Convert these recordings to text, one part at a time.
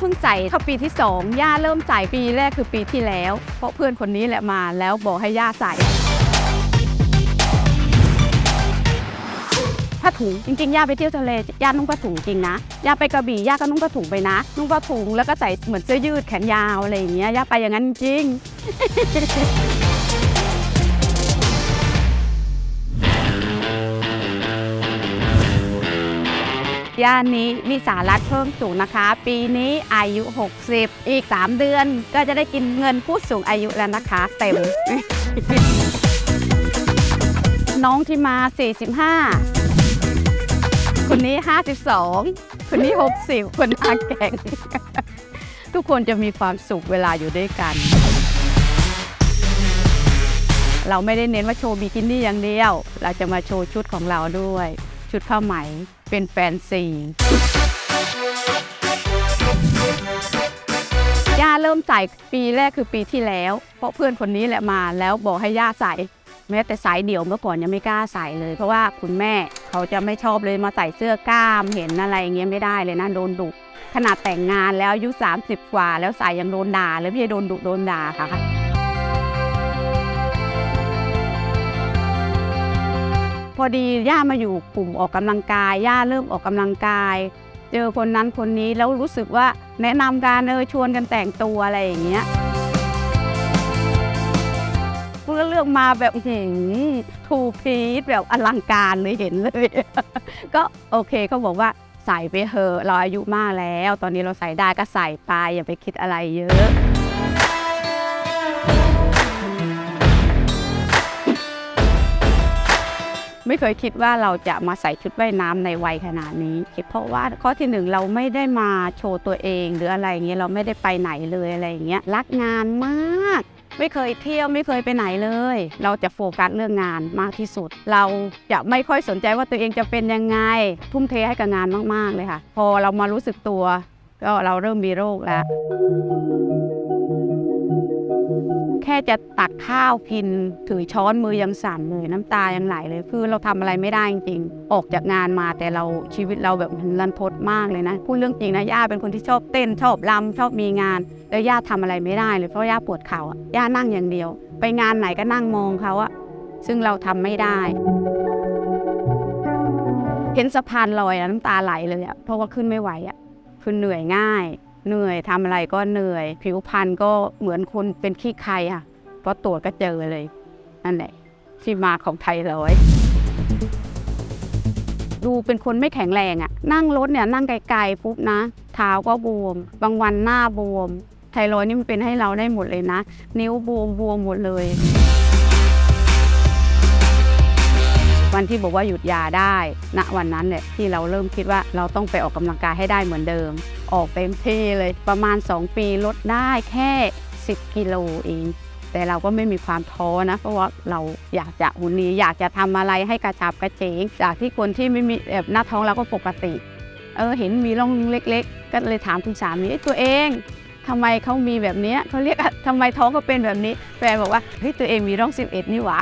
เพิ่งใส่เข้าปีที่สองย่าเริ่มใส่ปีแรกคือปีที่แล้ว เพราะเพื่อนคนนี้แหละมาแล้วบอกให้ย่าใส่ผ้าถุงจริงๆย่าไปเที่ยวทะเลย่านุ่งผ้าถุงจริงนะย่าไปกระบี่ย่าก็นุ่งผ้าถุงไปนะ นุ่งผ้าถุงแล้วก็ใส่เหมือนเสื้อยืดแขนยาวอะไรอย่างเงี้ยย่าไปอย่างนั้นจริง ย่านนี้มีสารัฐเพิ่มสูงนะคะ ปีนี้อายุ 60 อีก 3 เดือนก็จะได้กินเงินผู้สูงอายุแล้วนะคะ เต็ม น้องที่มา 45 คนนี้ 52 คนนี้ 60 คนอาแก่ง ทุกคนจะมีความสุขเวลาอยู่ด้วยกัน เราไม่ได้เน้นว่าโชว์บิกินี่อย่างเดียว เราจะมาโชว์ชุดของเราด้วย ชุดผ้าไหมเป็นแฟนซีย่าเริ่มใส่ปีแรกคือปีที่แล้ว เพราะเพื่อนคนนี้แหละมาแล้วบอกให้ย่าใส่ แม้แต่สายเดี่ยวเมื่อก่อนยังไม่กล้าใส่เลย เพราะว่าคุณแม่เขาจะไม่ชอบเลยมาใส่เสื้อกล้ามเห็นอะไรอย่างเงี้ยไม่ได้เลยนะโดนดุขนาดแต่งงานแล้วอายุ 30 กว่า แล้วใส่ยังโดนด่าเลยไม่ใช่โดนดุโดนด่าค่ะ พอดีย่ามาอยู่กลุ่มออกกำลังกายย่าเริ่มออกกำลังกาย เจอคนนั้นคนนี้แล้วรู้สึกว่าแนะนำการเออชวนกันแต่งตัวอะไรอย่างเงี้ยเพื่อเลือกมาแบบอื้อหืทูพีซแบบอลังการเลยเห็นเลย ก็โอเคเขาบอกว่าใส่ไปเถอะเราอายุมากแล้ว ตอนนี้เราใส่ได้ก็ใส่ไปอย่าไปคิดอะไรเยอะ ไม่เคยคิดว่าเราจะมาใส่ชุดว่ายน้ำในวัยขนาดนี้คิดเพราะว่าข้อที่หนึ่งเราไม่ได้มาโชว์ตัวเอง หรืออะไรเงี้ยเราไม่ได้ไปไหนเลยอะไรเงี้ยรักงานมากไม่เคยเที่ยวไม่เคยไปไหนเลย เราจะโฟกัสเรื่องงานมากที่สุด เราจะไม่ค่อยสนใจว่าตัวเองจะเป็นยังไง ทุ่มเทให้กับงานมาก ๆ เลยค่ะ พอเรามารู้สึกตัว ก็เราเริ่มมีโรคแล้ว แค่จะตักข้าวกินถือช้อนมือยังสั่นเลยน้ำตายังไหลเลยคือเราทำอะไรไม่ได้จริงๆออกจากงานมาแต่เราชีวิตเราแบบรันทดมากเลยนะพูดเรื่องจริงนะย่าเป็นคนที่ชอบเต้นชอบรำชอบมีงาน แล้วย่าทำอะไรไม่ได้เลยเพราะย่าปวดเข่าอะย่านั่งอย่างเดียว ไปงานไหนก็นั่งมองเขาอะซึ่งเราทำไม่ได้เห็นสะพานลอยน้ำตาไหลเลยอะเพราะว่าขึ้นไม่ไหวอะคือเหนื่อยง่าย เหนื่อยทำอะไรก็เหนื่อย ผิวพรรณก็เหมือนคนเป็นขี้ใครค่ะเพราะตรวจก็เจอเลย นั่นแหละ ที่มาของไทรอยดูเป็นคนไม่แข็งแรงอะนั่งรถเนี่ยนั่งไกลๆปุ๊บนะเท้าก็บวม บางวันหน้าบวม ไทรอยนี่มันเป็นให้เราได้หมดเลยนะ นิ้วบวมบวมหมดเลย วันที่บอกว่าหยุดยาได้ณวันนั้นเนี่ยที่เราเริ่มคิดว่าเราต้องไปออกกำลังกายให้ได้เหมือนเดิม ออกเต็มที่เลยประมาณ 2 ปีลดได้แค่ 10 กิโลเองแต่เราก็ไม่มีความท้อนะเพราะว่าเราอยากจะหุ่นนี้อยากจะทำอะไรให้กระชับกระเฉงจากที่คนที่ไม่มีแบบหน้าท้องเราก็ปกติเออเห็นมีร่องเล็ก ๆ ก็เลยถามคุณสามีตัวเองทำไมเขามีแบบนี้เขาเรียกอะทำไมท้องเขาเป็นแบบนี้แฟนบอกว่าเฮ้ยตัวเองมีร่อง 11 นี่หว่า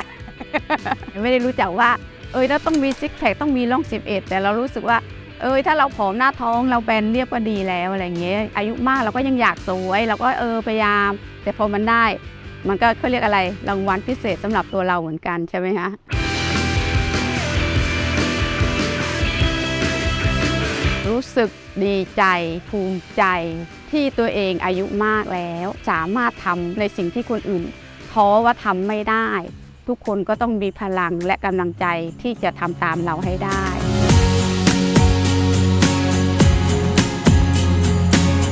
ไม่ได้รู้จักว่า เอ้ยเราต้องมีซิกแพคต้องมีร่อง11 แต่เรารู้สึกว่า เอยถ้าเราผอมหน้าท้องเราแบนเรียบก็ดีแล้วอะไรเงี้ยอายุมากเราก็ยังอยากสวยเราก็เออพยายาม แต่พอมันได้ มันก็เขาเรียกอะไรรางวัลพิเศษสำหรับตัวเราเหมือนกันใช่ไหมคะรู้สึกดีใจภูมิใจที่ตัวเองอายุมากแล้ว สามารถทำในสิ่งที่คนอื่นท้อว่าทำไม่ได้ ทุกคนก็ต้องมีพลังและกำลังใจที่จะทำตามเราให้ได้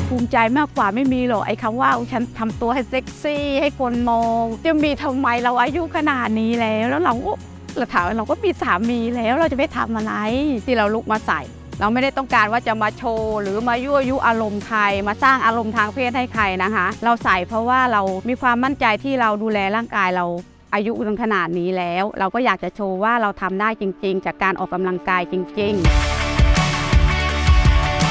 ภูมิใจมากกว่าไม่มีหรอกไอ้คำว่าฉันทำตัวให้เซ็กซี่ ให้คนมองจะมีทำไมเราอายุขนาดนี้แล้ว แล้วเราก็เราถามเราก็มีสามีแล้วเราจะไปทำอะไร ที่เราลุกมาใส่ เราไม่ได้ต้องการว่าจะมาโชว์หรือมายั่วยุอารมณ์ใคร มาสร้างอารมณ์ทางเพศให้ใครนะคะ เราใส่เพราะว่าเรามีความมั่นใจที่เราดูแลร่างกายเรา อายุถึงขนาดนี้แล้ว เราก็อยากจะโชว์ว่าเราทำได้จริง ๆ จากการออกกำลังกายจริง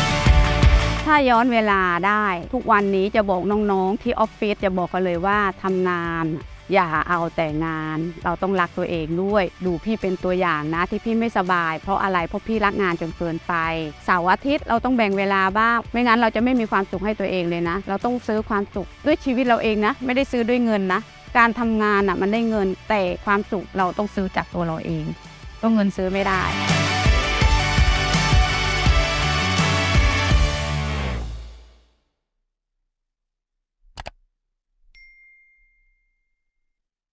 ๆ ถ้าย้อนเวลาได้ทุกวันนี้จะบอกน้องๆ ที่ออฟฟิศจะบอกกันเลยว่าทำงาน อย่าเอาแต่งาน เราต้องรักตัวเองด้วย ดูพี่เป็นตัวอย่างนะที่พี่ไม่สบาย เพราะอะไรเพราะพี่รักงานจนเกินไปเสาร์อาทิตย์เราต้องแบ่งเวลาบ้าง ไม่งั้นเราจะไม่มีความสุขให้ตัวเองเลยนะ เราต้องซื้อความสุขด้วยชีวิตเราเองนะ ไม่ได้ซื้อด้วยเงินนะ การทำงานอะมันได้เงินแต่ความสุขเราต้องซื้อจากตัวเราเอง ก็เงินซื้อไม่ได้